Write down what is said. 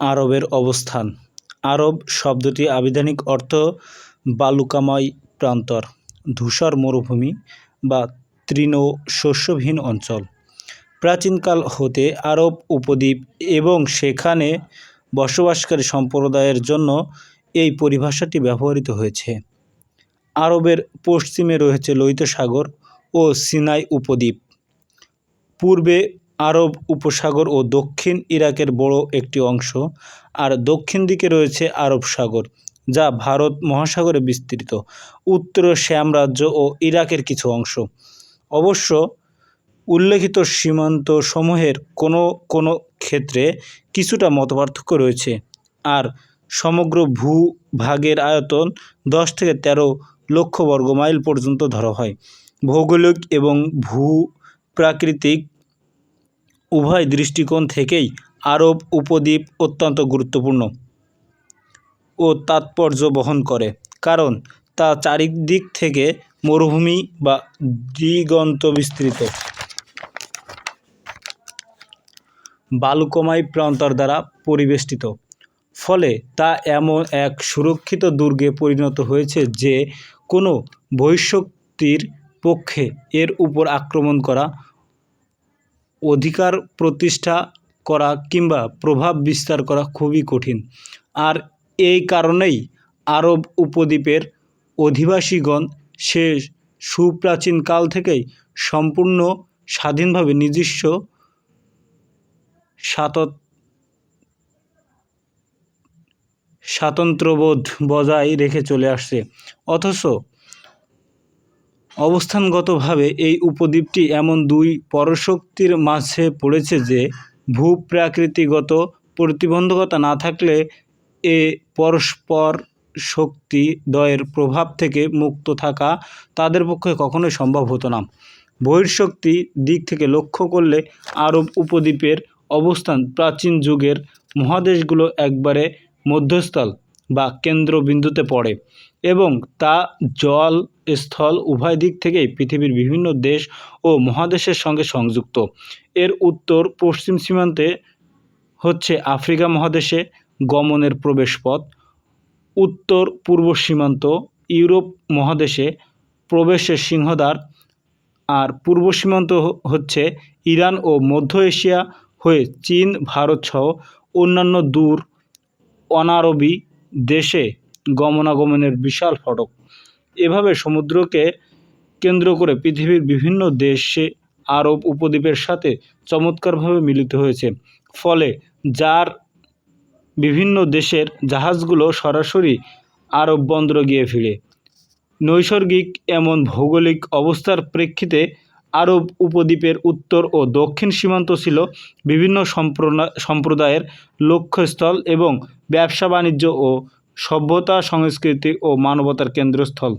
আরবের অবস্থান। আরব শব্দটি আবিধানিক অর্থ বালুকাময় প্রান্তর, ধূসর মরুভূমি বা তৃণ শস্যহীন অঞ্চল। প্রাচীনকাল হতে আরব উপদ্বীপ এবং সেখানে বসবাসকারী সম্প্রদায়ের জন্য এই পরিভাষাটি ব্যবহৃত হয়েছে। আরবের পশ্চিমে রয়েছে লোহিত সাগর ও সিনাই উপদ্বীপ। পূর্বে আরব উপসাগর ও দক্ষিণ ইরাকের বড় একটি অংশ, আর দক্ষিণ দিকে রয়েছে আরব সাগর, যা ভারত মহাসাগরে বিস্তৃত। উত্তরে শ্যাম রাজ্য ও ইরাকের কিছু অংশ। অবশ্য উল্লেখিত সীমান্ত সমূহের কোনো কোনো ক্ষেত্রে কিছুটা মতপার্থক্য রয়েছে, আর সমগ্র ভূভাগের আয়তন দশ থেকে তেরো লক্ষ বর্গমাইল পর্যন্ত ধরা হয়। ভৌগোলিক এবং ভূ প্রাকৃতিক উভয় দৃষ্টিকোণ থেকেই আরব উপদ্বীপ অত্যন্ত গুরুত্বপূর্ণ ও তাৎপর্য বহন করে। কারণ, তা চারিদিক থেকে মরুভূমি বা দিগন্ত বিস্তৃত বালুকমাই প্রান্তর দ্বারা পরিবেষ্টিত। ফলে তা এমন এক সুরক্ষিত দুর্গে পরিণত হয়েছে যে, কোনো বহিঃশক্তির পক্ষে এর উপর আক্রমণ করা অধিকার প্রতিষ্ঠা করা কিংবা প্রভাব বিস্তার করা খুবই কঠিন। আর এই কারণেই আরব উপদ্বীপের অধিবাসীগণ সে সুপ্রাচীন কাল থেকেই সম্পূর্ণ স্বাধীনভাবে নিজস্ব স্বাতত স্বাতন্ত্র্যবোধ বজায় রেখে চলে আসছে। অথচ অবস্থানগতভাবে এই উপদ্বীপটি এমন দুই পরশক্তির মাঝে পড়েছে যে, ভূপ্রাকৃতিগত প্রতিবন্ধকতা না থাকলে এ পরস্পর শক্তি দয়ের প্রভাব থেকে মুক্ত থাকা তাদের পক্ষে কখনোই সম্ভব হতো না। বহির্শক্তি দিক থেকে লক্ষ্য করলে আরব উপদ্বীপের অবস্থান প্রাচীন যুগের মহাদেশগুলো একবারে মধ্যস্থল। বা কেন্দ্রবিন্দুতে পড়ে এবং তা জল স্থল উভয় দিক থেকেই পৃথিবীর বিভিন্ন দেশ ও মহাদেশের সঙ্গে সংযুক্ত। এর উত্তর পশ্চিম সীমান্তে হচ্ছে আফ্রিকা মহাদেশে গমনের প্রবেশপথ। উত্তর পূর্ব সীমান্ত ইউরোপ মহাদেশে প্রবেশের সিংহদ্বার আর পূর্ব সীমান্ত হচ্ছে ইরান ও মধ্য এশিয়া হয়ে চীন, ভারত সহ অন্যান্য দূর অনারবি দেশে গমনাগমনের বিশাল ফটক। এভাবে সমুদ্রকে কেন্দ্র করে পৃথিবীর বিভিন্ন দেশে আরব উপদ্বীপের সাথে চমৎকারভাবে মিলিত হয়েছে। ফলে যার বিভিন্ন দেশের জাহাজগুলো সরাসরি আরব বন্দরে গিয়ে ফিরে। নৈসর্গিক এমন ভৌগোলিক অবস্থার প্রেক্ষিতে আরব উপদ্বীপের উত্তর ও দক্ষিণ সীমান্ত ছিল বিভিন্ন সম্প্রদায়ের লক্ষ্যস্থল এবং ব্যবসা বাণিজ্য ও সভ্যতা, সংস্কৃতি ও মানবতার কেন্দ্রস্থল।